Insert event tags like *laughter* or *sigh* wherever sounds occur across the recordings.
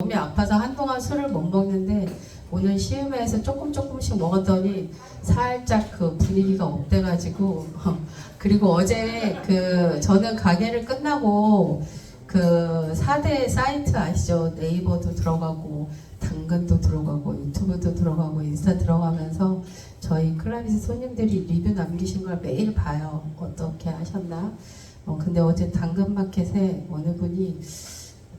몸이 아파서 한동안 술을 못 먹는데 오늘 시음회에서 조금 조금씩 먹었더니 살짝 그 분위기가 업돼가지고 *laughs* 그리고 어제 그 저는 가게를 끝나고 그 4대 사이트 아시죠? 네이버도 들어가고 당근도 들어가고 유튜브도 들어가고 인스타 들어가면서 저희 클라비스 손님들이 리뷰 남기신 걸 매일 봐요. 어떻게 하셨나? 어, 근데 어제 당근마켓에 어느 분이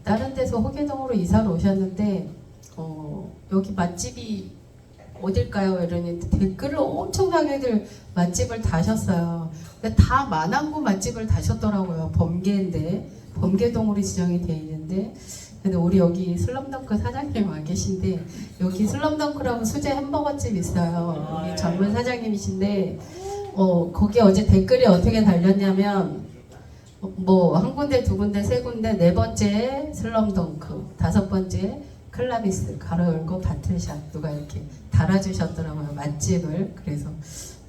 다른 데서 호계동으로 이사를 오셨는데 어, 여기 맛집이 어딜까요? 이러니 댓글을 엄청나게들 맛집을 다셨어요. 근데 다 만안구 맛집을 다셨더라고요. 범계인데 범계동으로 지정이 돼 있는데 근데 우리 여기 슬럼덩크 사장님 와 계신데 여기 슬럼덩크라고 수제 햄버거집 있어요. 우리 전문 사장님이신데 어, 거기 어제 댓글이 어떻게 달렸냐면 뭐 한 군데 두 군데 세 군데 네 번째 슬럼덩크 다섯 번째 클라비스 가로 열고 바틀샷 누가 이렇게 달아주셨더라고요 맛집을. 그래서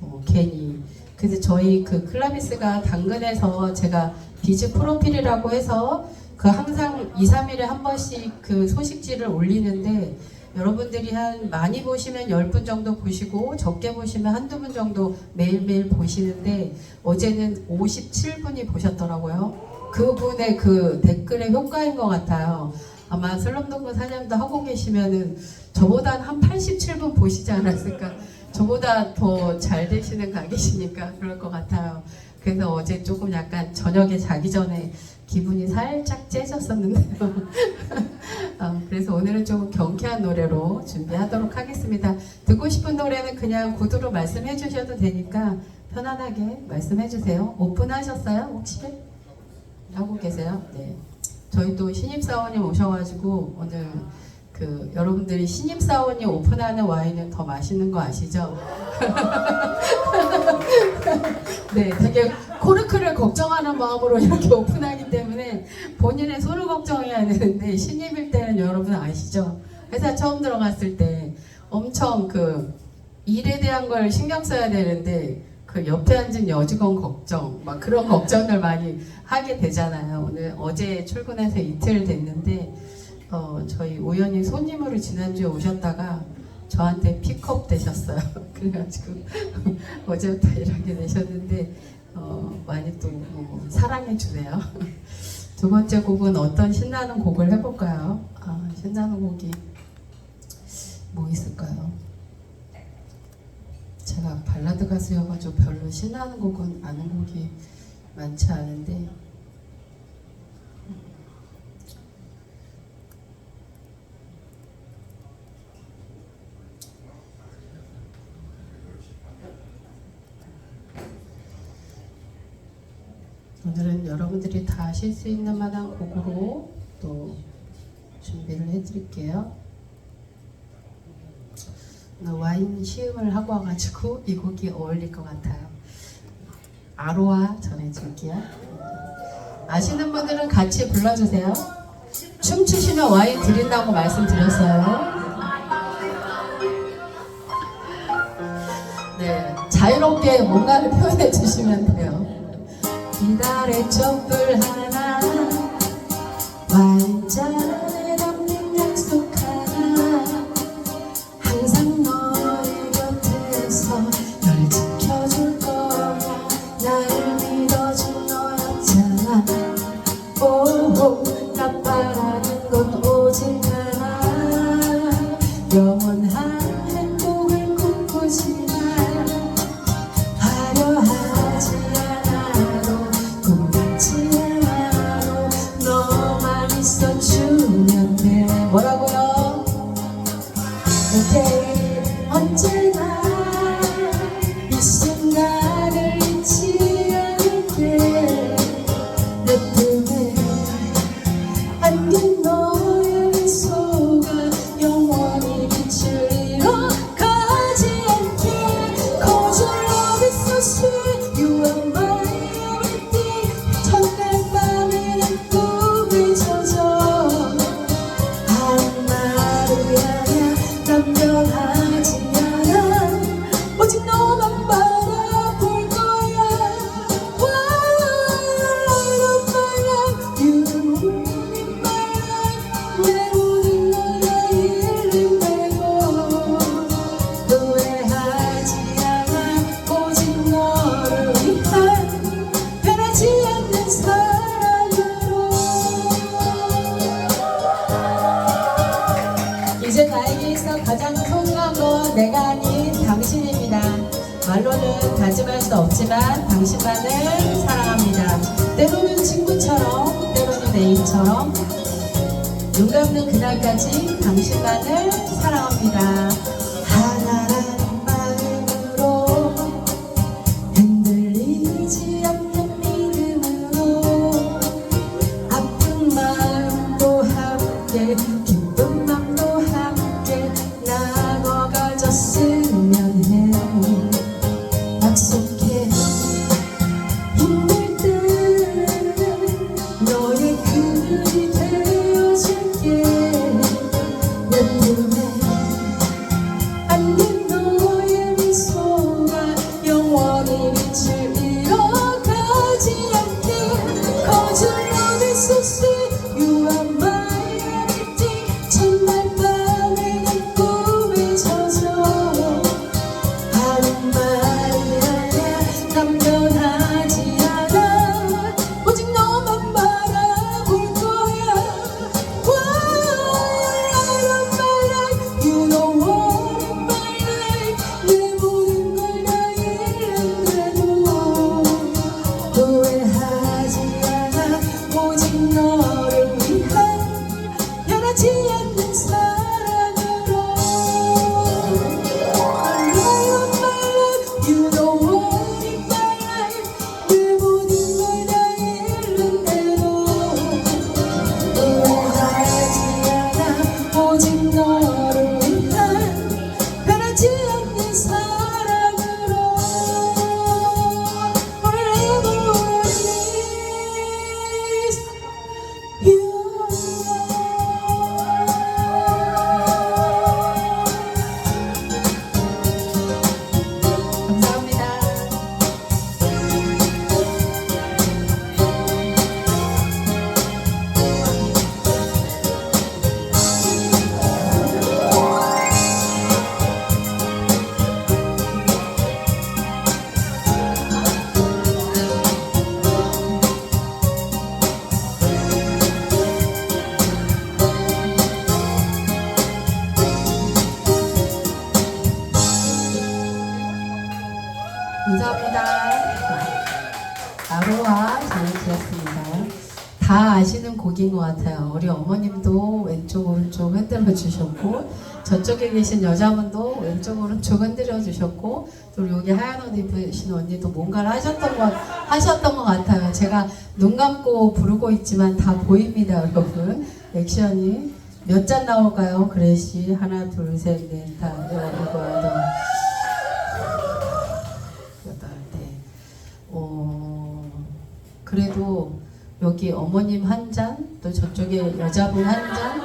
어, 괜히. 그래서 저희 그 클라비스가 당근에서 제가 비즈 프로필이라고 해서 그 항상 2, 3일에 한 번씩 그 소식지를 올리는데 여러분들이 한 많이 보시면 10분 정도 보시고 적게 보시면 한두 분 정도 매일매일 보시는데 어제는 57분이 보셨더라고요. 그분의 그 댓글의 효과인 것 같아요. 아마 슬럼덩크 사장도 하고 계시면은 저보다 한 87분 보시지 않았을까. 저보다 더 잘 되시는 가게시니까 그럴 것 같아요. 그래서 어제 조금 약간 저녁에 자기 전에 기분이 살짝 째졌었는데요. *laughs* 어, 그래서 오늘은 조금 경쾌한 노래로 준비하도록 하겠습니다. 듣고 싶은 노래는 그냥 구두로 말씀해 주셔도 되니까 편안하게 말씀해 주세요. 오픈하셨어요? 혹시? 하고 계세요? 네. 저희 또 신입사원님 오셔가지고 오늘 그 여러분들이 신입사원이 오픈하는 와인은 더 맛있는 거 아시죠? *laughs* 네, 되게 코르크를 걱정하는 마음으로 이렇게 *laughs* 오픈하기 때문에 본인의 손을 걱정해야 되는데 신입일 때는 여러분 아시죠? 회사 처음 들어갔을 때 엄청 그 일에 대한 걸 신경 써야 되는데 그 옆에 앉은 여직원 걱정 막 그런 걱정을 많이 하게 되잖아요. 오늘 어제 출근해서 이틀 됐는데 어, 저희 우연히 손님으로 지난주에 오셨다가 저한테 픽업 되셨어요. *laughs* 그래가지고 *laughs* 어제부터 일하게 되셨는데 어, 많이 또 어, 사랑해 주세요. *laughs* 두 번째 곡은 어떤 신나는 곡을 해볼까요? 아, 신나는 곡이 뭐 있을까요? 제가 발라드 가수여가지고 별로 신나는 곡은 아는 곡이 많지 않은데 오늘은 여러분들이 다 아실 수 있는 만한 곡으로 또 준비를 해드릴게요. 와인 시음을 하고 와가지고 이 곡이 어울릴 것 같아요. 아로하 전해줄게요. 아시는 분들은 같이 불러주세요. 춤추시면 와인 드린다고 말씀드렸어요. 네, 자유롭게 뭔가를 표현해 주시면 돼요. 이달의 촛불 하나. 와인 오 말로는 다짐할 수 없지만 당신만을 사랑합니다. 때로는 친구처럼, 때로는 애인처럼, 눈 감는 그날까지 당신만을 사랑합니다. 않 다 아시는 곡인 것 같아요. 우리 어머님도 왼쪽 오른쪽 흔들어 주셨고 저쪽에 계신 여자분도 왼쪽 오른쪽 흔들어 주셨고 또 여기 하얀 옷 입으신 언니도 뭔가를 하셨던 것 하셨던 것 같아요. 제가 눈 감고 부르고 있지만 다 보입니다, 여러분. 액션이 몇 잔 나올까요? 그레시 하나 둘 셋 넷 다 일곱 여덟 여덟, 네. 어, 그래도 여기 어머님 한 잔, 또 저쪽에 여자분 한 잔,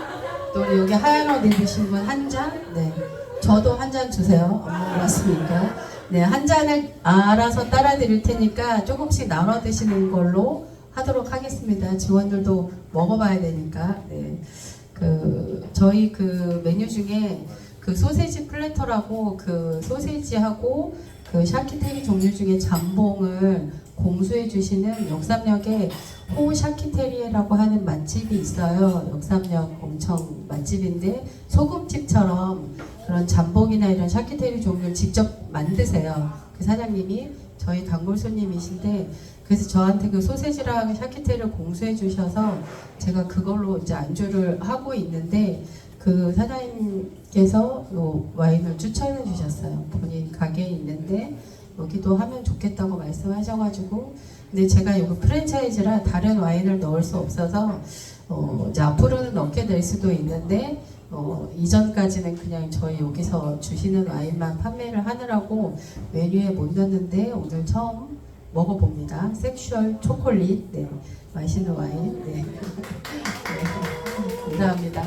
또 여기 하얀 옷 입으신 분 한 잔, 네. 저도 한 잔 주세요. 엄마 왔으니까. 네, 한 잔을 알아서 따라 드릴 테니까 조금씩 나눠 드시는 걸로 하도록 하겠습니다. 직원들도 먹어봐야 되니까. 네. 그, 저희 그 메뉴 중에 그 소세지 플래터라고 그 소세지하고 그 샤키테리 종류 중에 잠봉을 공수해 주시는 역삼역에 호 샤키테리라고 하는 맛집이 있어요. 역삼역 엄청 맛집인데 소금집처럼 그런 잠봉이나 이런 샤키테리 종류를 직접 만드세요. 그 사장님이 저희 단골 손님이신데 그래서 저한테 그 소세지랑 샤키테리를 공수해 주셔서 제가 그걸로 이제 안주를 하고 있는데 그 사장님께서 요 와인을 추천해 주셨어요. 본인 가게에 있는데 여기도 하면 좋겠다고 말씀하셔가지고 근데 제가 여기 프랜차이즈라 다른 와인을 넣을 수 없어서 어, 이제 앞으로는 넣게 될 수도 있는데 어, 이전까지는 그냥 저희 여기서 주시는 와인만 판매를 하느라고 메뉴에 못 넣었는데 오늘 처음 먹어봅니다. 섹슈얼 초콜릿 네, 맛있는 와인 네. *laughs* 네. 감사합니다.